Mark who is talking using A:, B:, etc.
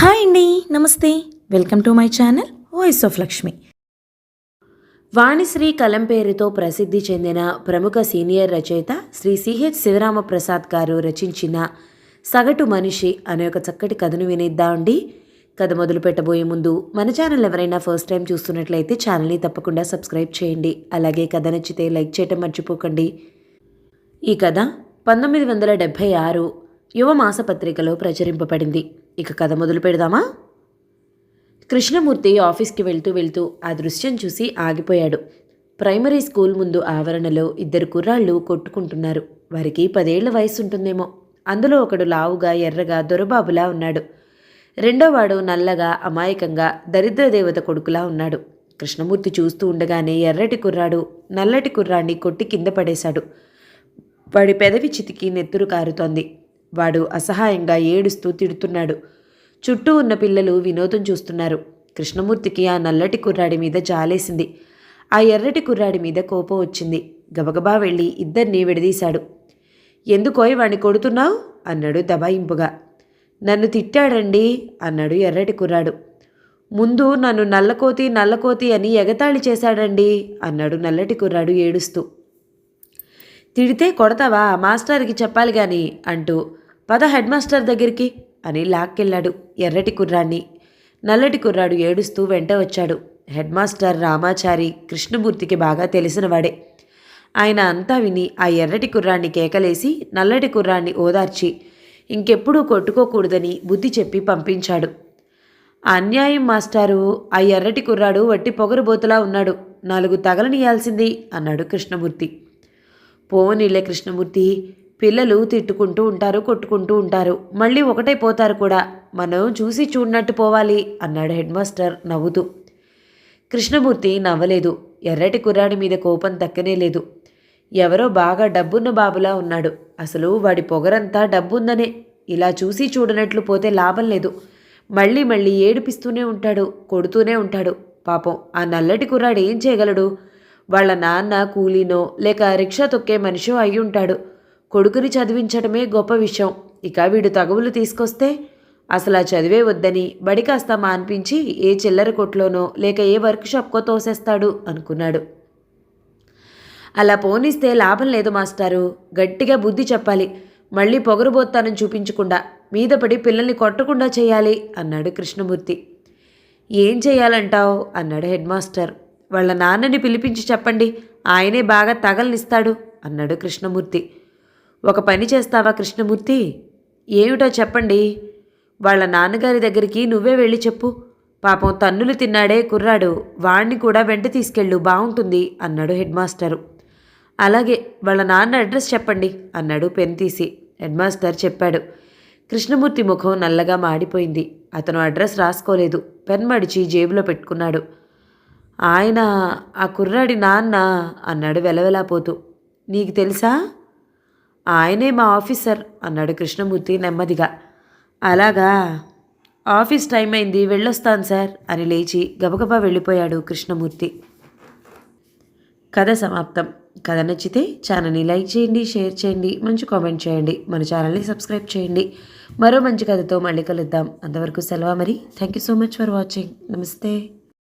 A: Hi అండి నమస్తే. Welcome to my channel voice of Lakshmi.
B: Vanisri కలం పేరుతో ప్రసిద్ధి చెందిన ప్రముఖ సీనియర్ రచయిత శ్రీ సిహెచ్ శివరామప్రసాద్ గారు రచించిన సగటు మనిషి అనే ఒక చక్కటి కథను వినేద్దామండి కథ మొదలు పెట్టబోయే ముందు మన ఛానల్ ఎవరైనా ఫస్ట్ టైం చూస్తున్నట్లయితే ఛానల్ని తప్పకుండా సబ్స్క్రైబ్ చేయండి. అలాగే కథ నచ్చితే లైక్ చేయటం మర్చిపోకండి. ఈ కథ పంతొమ్మిది వందల డెబ్భై ఆరు యువ మాసపత్రికలో ప్రచురింపబడింది. ఇక కథ మొదలు పెడదామా? కృష్ణమూర్తి ఆఫీస్కి వెళ్తూ వెళ్తూ ఆ దృశ్యం చూసి ఆగిపోయాడు. ప్రైమరీ స్కూల్ ముందు ఆవరణలో ఇద్దరు కుర్రాళ్ళు కొట్టుకుంటున్నారు. వారికి పదేళ్ళ వయసు ఉంటుందేమో అందులో ఒకడు లావుగా ఎర్రగా దొరబాబులా ఉన్నాడు. రెండోవాడు నల్లగా అమాయకంగా దరిద్ర దేవత కొడుకులా ఉన్నాడు. కృష్ణమూర్తి చూస్తూ ఉండగానే ఎర్రటి కుర్రాడు నల్లటి కుర్రాన్ని కొట్టి కింద పడేశాడు. వాడి పెదవి చితికి నెత్తురు కారుతోంది. వాడు అసహాయంగా ఏడుస్తూ తిడుతున్నాడు. చుట్టూ ఉన్న పిల్లలు వినోదం చూస్తున్నారు. కృష్ణమూర్తికి ఆ నల్లటి కుర్రాడి మీద జాలేసింది. ఆ ఎర్రటి కుర్రాడి మీద కోపం వచ్చింది. గబగబా వెళ్ళి ఇద్దరినీ విడదీశాడు. ఎందుకోయ్ వాణ్ణి కొడుతున్నావు? అన్నాడు దబాయింపుగా నన్ను తిట్టాడండి? అన్నాడు ఎర్రటి కుర్రాడు. ముందు నన్ను నల్లకోతి నల్లకోతి అని ఎగతాళి చేశాడండి? అన్నాడు నల్లటి కుర్రాడు ఏడుస్తూ. తిడితే కొడతావా? మాస్టర్కి చెప్పాలి కానీ అంటూ పద హెడ్ మాస్టర్ దగ్గరికి అని లాక్కెళ్ళాడు ఎర్రటి కుర్రాన్ని. నల్లటి కుర్రాడు ఏడుస్తూ వెంట వచ్చాడు. హెడ్ మాస్టర్ రామాచారి కృష్ణమూర్తికి బాగా తెలిసినవాడే. ఆయన అంతా విని ఆ ఎర్రటి కుర్రాన్ని కేకలేసి నల్లటి కుర్రాన్ని ఓదార్చి ఇంకెప్పుడూ కొట్టుకోకూడదని బుద్ధి చెప్పి పంపించాడు. ఆ అన్యాయం మాస్టారు ఆ ఎర్రటి కుర్రాడు వట్టి పొగరుబోతులా ఉన్నాడు. నాలుగు తగలనియాల్సింది అన్నాడు కృష్ణమూర్తి. పోనీలే కృష్ణమూర్తి పిల్లలు తిట్టుకుంటూ ఉంటారు కొట్టుకుంటూ ఉంటారు. మళ్ళీ ఒకటే పోతారు కూడా. మనం చూసి చూడనట్టు పోవాలి అన్నాడు హెడ్ మాస్టర్ నవ్వుతూ. కృష్ణమూర్తి నవ్వలేదు. ఎర్రటి కుర్రాడి మీద కోపం తక్కనే లేదు. ఎవరో బాగా డబ్బున్న బాబులా ఉన్నాడు. అసలు వాడి పొగరంతా డబ్బుందనే. ఇలా చూసి చూడనట్లు పోతే లాభం లేదు. మళ్ళీ మళ్ళీ ఏడిపిస్తూనే ఉంటాడు కొడుతూనే ఉంటాడు. పాపం ఆ నల్లటి కుర్రాడు ఏం చేయగలడు? వాళ్ళ నాన్న కూలీనో లేక రిక్షా తొక్కే మనిషో అయి ఉంటాడు కొడుకుని చదివించడమే గొప్ప విషయం. ఇక వీడు తగవులు తీసుకొస్తే అసలు ఆ చదివే వద్దని బడి కాస్త మాన్పించి ఏ చిల్లర కొట్లోనో లేక ఏ వర్క్ షాప్కో తోసేస్తాడు అనుకున్నాడు. అలా పోనిస్తే లాభం లేదు మాస్టారు. గట్టిగా బుద్ధి చెప్పాలి. మళ్ళీ పొగరుబోత్తానని చూపించకుండా మీద పడి పిల్లల్ని కొట్టకుండా చేయాలి అన్నాడు కృష్ణమూర్తి. ఏం చేయాలంటావు? అన్నాడు హెడ్ మాస్టర్. వాళ్ళ నాన్నని పిలిపించి చెప్పండి. ఆయనే బాగా తగలనిస్తాడు అన్నాడు కృష్ణమూర్తి. ఒక పని చేస్తావా కృష్ణమూర్తి? ఏమిటో చెప్పండి. వాళ్ళ నాన్నగారి దగ్గరికి నువ్వే వెళ్ళి చెప్పు. పాపం తన్నులు తిన్నాడే కుర్రాడు వాణ్ణి కూడా వెంట తీసుకెళ్ళు బాగుంటుంది అన్నాడు హెడ్ మాస్టరు. అలాగే వాళ్ళ నాన్న అడ్రస్ చెప్పండి అన్నాడు పెన్ తీసి. హెడ్ మాస్టర్ చెప్పాడు. కృష్ణమూర్తి ముఖం నల్లగా మాడిపోయింది. అతను అడ్రస్ రాసుకోలేదు. పెన్ మడిచి జేబులో పెట్టుకున్నాడు. ఆయన ఆ కుర్రాడి నాన్న అన్నాడు వెలవెలాపోతూ. నీకు తెలుసా? ఆయనే మా ఆఫీసర్ అన్నాడు కృష్ణమూర్తి నెమ్మదిగా. అలాగా? ఆఫీస్ టైం అయింది వెళ్ళొస్తాను సార్ అని లేచి గబగబా వెళ్ళిపోయాడు కృష్ణమూర్తి. కథ సమాప్తం. కథ నచ్చితే ఛానల్ని లైక్ చేయండి షేర్ చేయండి మంచి కామెంట్ చేయండి. మన ఛానల్ని సబ్స్క్రైబ్ చేయండి. మరో మంచి కథతో మళ్ళీ కలుద్దాం. అంతవరకు సెలవు మరి? Thank you so much for watching. నమస్తే.